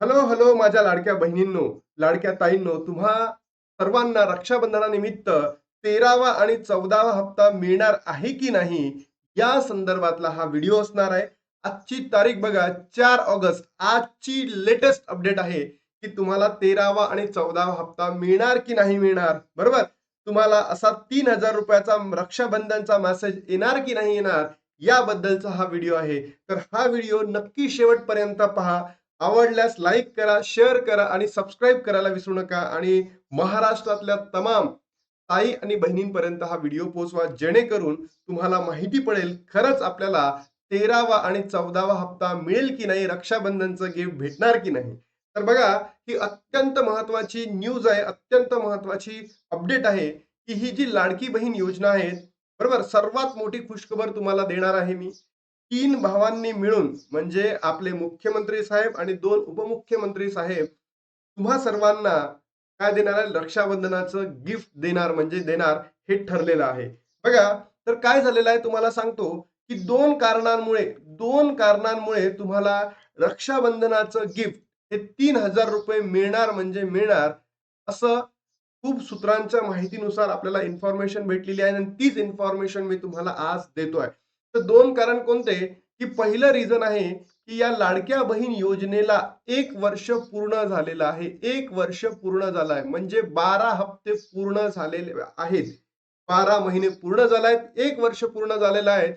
Hello hello माझ्या लाडक्या बहिणींनो लाडक्या ताईंनो तुम्हा सर्वांना रक्षाबंधनानिमित्त तेरावा आणि चौदावा हप्ता मिळणार आहे की नाही या संदर्भातला हा व्हिडिओ असणार आहे. आजची तारीख बघा चार ऑगस्ट. आजची लेटेस्ट अपडेट आहे की तुम्हाला तेरावा आणि चौदावा हप्ता मिळणार की नाही मिळणार. बरोबर? तुम्हाला असा तीन हजार रुपयाचा रक्षाबंधनचा मेसेज येणार की नाही येणार याबद्दलचा हा व्हिडिओ आहे. तर हा व्हिडिओ नक्की शेवटपर्यंत पहा. आवडल्यास लाईक करा शेअर करा आणि सबस्क्राईब करायला विसरू नका. आणि महाराष्ट्रातल्या तमाम ताई आणि बहिणींपर्यंत हा व्हिडिओ पोहोचवा. जेणेकरून तुम्हाला माहिती पडेल खरंच आपल्याला तेरावा आणि चौदावा हप्ता मिळेल की नाही रक्षाबंधनचं गिफ्ट भेटणार की नाही? तर बघा ही अत्यंत महत्वाची न्यूज आहे अत्यंत महत्वाची अपडेट आहे की ही जी लाडकी बहीण योजना आहे बरोबर? सर्वात मोठी खुशखबर तुम्हाला देणार आहे मी. तीन भावांनी मिळून म्हणजे आपले मुख्यमंत्री साहेब आणि दोन उपमुख्यमंत्री साहेब तुम्हा सर्वांना काय देणार आहे? रक्षाबंधनाचं गिफ्ट देणार म्हणजे देणार हे ठरलेलं आहे. बघा तर काय झालेलं आहे तुम्हाला सांगतो की दोन कारणांमुळे दोन कारणांमुळे तुम्हाला रक्षाबंधनाचं गिफ्ट हे तीन हजार रुपये मिळणार म्हणजे मिळणार असं खूप सूत्रांच्या माहितीनुसार आपल्याला इन्फॉर्मेशन भेटलेली आहे आणि तीच इन्फॉर्मेशन मी तुम्हाला आज देतोय. तर दोन कारण कोणते? की पहिलं रिझन आहे की या लाडक्या बहीण योजनेला एक वर्ष पूर्ण झालेलं आहे. एक वर्ष पूर्ण झालं आहे. म्हणजे बारा हप्ते पूर्ण झालेले आहेत. बारा महिने पूर्ण झाले आहेत. एक वर्ष पूर्ण झालेलं आहे.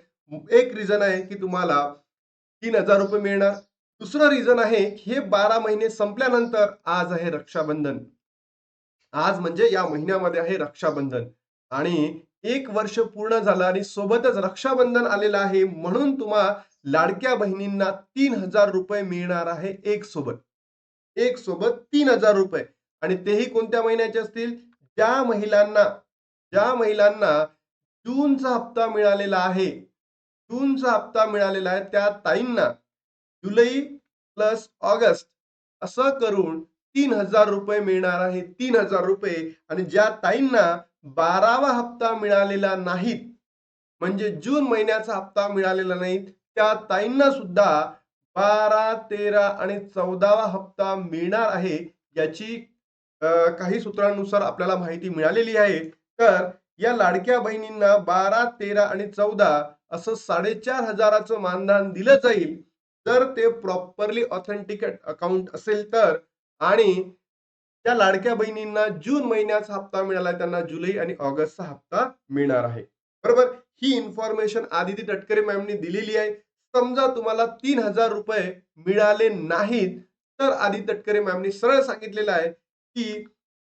एक रिझन आहे की तुम्हाला तीन हजार रुपये मिळणार. दुसरं रिझन आहे हे बारा महिने संपल्यानंतर आज आहे रक्षाबंधन. आज म्हणजे या महिन्यामध्ये आहे रक्षाबंधन. आणि एक वर्ष पूर्ण झालं आणि सोबतच रक्षाबंधन आलेलं आहे म्हणून तुम्हा लाडक्या बहिणींना तीन हजार रुपये मिळणार आहे एक सोबत. एक सोबत तीन हजार रुपये. आणि तेही कोणत्या महिन्याचे असतील? ज्या महिलांना ज्या महिलांना जूनचा हप्ता मिळालेला आहे जूनचा हप्ता मिळालेला आहे त्या ताईंना जुलै प्लस ऑगस्ट असं करून तीन हजार रुपये मिळणार आहे तीन हजार रुपये. आणि ज्या ताईंना बारावा हप्ता मिळालेला नाहीत. म्हणजे जून महिन्याचा हप्ता मिळालेला नाही त्या ताईंना सुद्धा बारा तेरा आणि चौदावा हप्ता मिळणार आहे याची काही सूत्रांनुसार आपल्याला माहिती मिळालेली आहे. तर या लाडक्या बहिणींना बारा तेरा आणि चौदा असं साडेचार हजाराचं मानधन दिलं जाईल. जर ते प्रॉपरली ऑथेंटिकेट अकाउंट असेल तर. आणि त्या लाडक्या बहिणींना जून महिन्याचा हप्ता मिळाला त्यांना जुलै आणि ऑगस्टचा हप्ता मिळणार आहे. बरोबर? ही इन्फॉर्मेशन आदिती तटकरे मॅमनी दिलेली आहे. समजा तुम्हाला तीन हजार रुपये मिळाले नाहीत तर आदिती तटकरे मॅमनी सरळ सांगितलेलं आहे की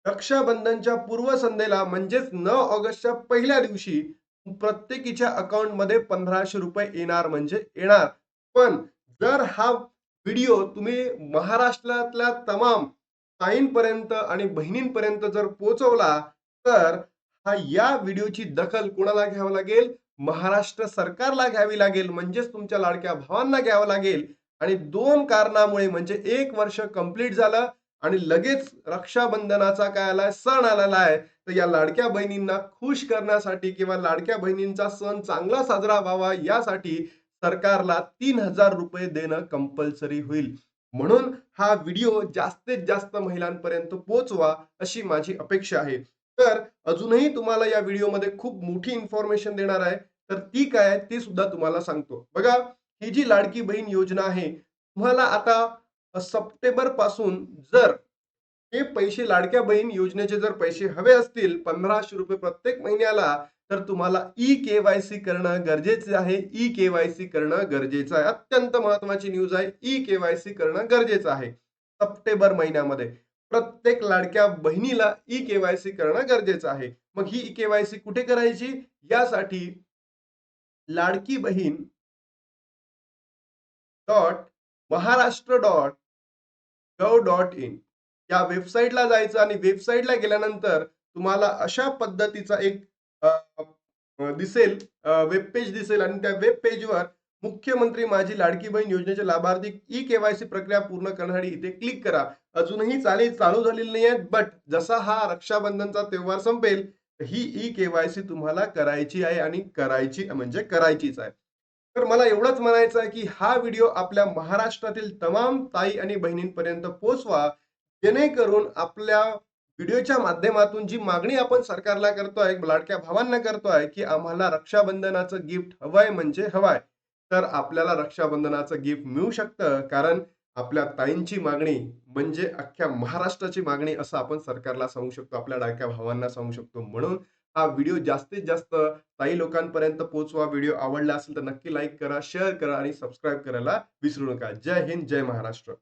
रक्षाबंधनच्या पूर्वसंध्येला म्हणजेच नऊ ऑगस्टच्या पहिल्या दिवशी प्रत्येकीच्या अकाउंटमध्ये पंधराशे रुपये येणार म्हणजे येणार. पण जर हा व्हिडिओ तुम्ही महाराष्ट्रातल्या तमाम ताईंपर्यंत आणि बहिणींपर्यंत जर पोहोचवला तर हा या व्हिडिओची दखल कोणाला घ्यावं लागेल? महाराष्ट्र सरकारला घ्यावी लागेल म्हणजेच तुमच्या लाडक्या भावांना घ्यावं लागेल. आणि दोन कारणामुळे म्हणजे एक वर्ष कंप्लीट झालं आणि लगेच रक्षाबंधनाचा काय आलाय? सण आलेला आहे. तर या लाडक्या बहिणींना खुश करण्यासाठी किंवा लाडक्या बहिणींचा सण चांगला साजरा व्हावा यासाठी सरकारला तीन हजार रुपये देणं कंपल्सरी होईल. म्हणून हा व्हिडिओ जास्तीत जास्त महिलांपर्यंत पोहोचवा अशी माझी अपेक्षा आहे. तर अजूनही तुम्हाला या व्हिडिओमध्ये खूप मोठी इन्फॉर्मेशन देणार आहे. तर ती काय आहे सुद्धा तुम्हाला सांगतो. बघा ही जी लाडकी बहीण योजना आहे तुम्हाला आता सप्टेंबरपासून जर हे पैसे लाडक्या बहीण योजनेचे जर पैसे हवे असतील पंधराशे रुपये प्रत्येक महिन्याला तर तुम्हाला ई केवायसी करणं गरजेचं आहे. ई केवायसी करणं गरजेचं आहे. अत्यंत महत्वाची न्यूज आहे. ई केवायसी करणं गरजेचं आहे. सप्टेंबर महिन्यामध्ये प्रत्येक लाडक्या बहिणीला ई केवायसी करणं गरजेचं आहे. मग ही ई केवायसी कुठे करायची? यासाठी Ladki Bahin dot Maharashtra dot gov dot in या वेबसाईटला जायचं आणि वेबसाईटला गेल्यानंतर तुम्हाला अशा पद्धतीचा एक दिसेल वेब पेज दिसेल आणि त्या वेब पेजवर मुख्यमंत्री माझी लाडकी बहीण योजनेचे लाभार्थी ई केवायसी प्रक्रिया पूर्ण करण्यासाठी इथे क्लिक करा. अजूनही चाली चालू झालेली नाही आहेत बट जसा हा रक्षाबंधनचा तेव्हार संपेल ही ई केवायसी तुम्हाला करायची आहे आणि करायची म्हणजे करायचीच आहे. तर मला एवढंच म्हणायचं आहे की हा व्हिडिओ आपल्या महाराष्ट्रातील तमाम ताई आणि बहिणींपर्यंत पोहोचवा जेणेकरून आपल्या व्हिडिओच्या माध्यमातून जी मागणी आपण सरकारला करतोय लाडक्या भावांना करतोय की आम्हाला रक्षाबंधनाचं गिफ्ट हवंय म्हणजे हवाय. तर आपल्याला रक्षाबंधनाचं गिफ्ट मिळू शकतं कारण आपल्या ताईंची मागणी म्हणजे अख्ख्या महाराष्ट्राची मागणी असं आपण सरकारला सांगू शकतो आपल्या लाडक्या भावांना सांगू शकतो. म्हणून हा व्हिडिओ जास्तीत जास्त ताई लोकांपर्यंत पोहोचवा. व्हिडिओ आवडला असेल तर नक्की लाईक करा शेअर करा आणि सबस्क्राईब करायला विसरू नका. जय हिंद जय महाराष्ट्र.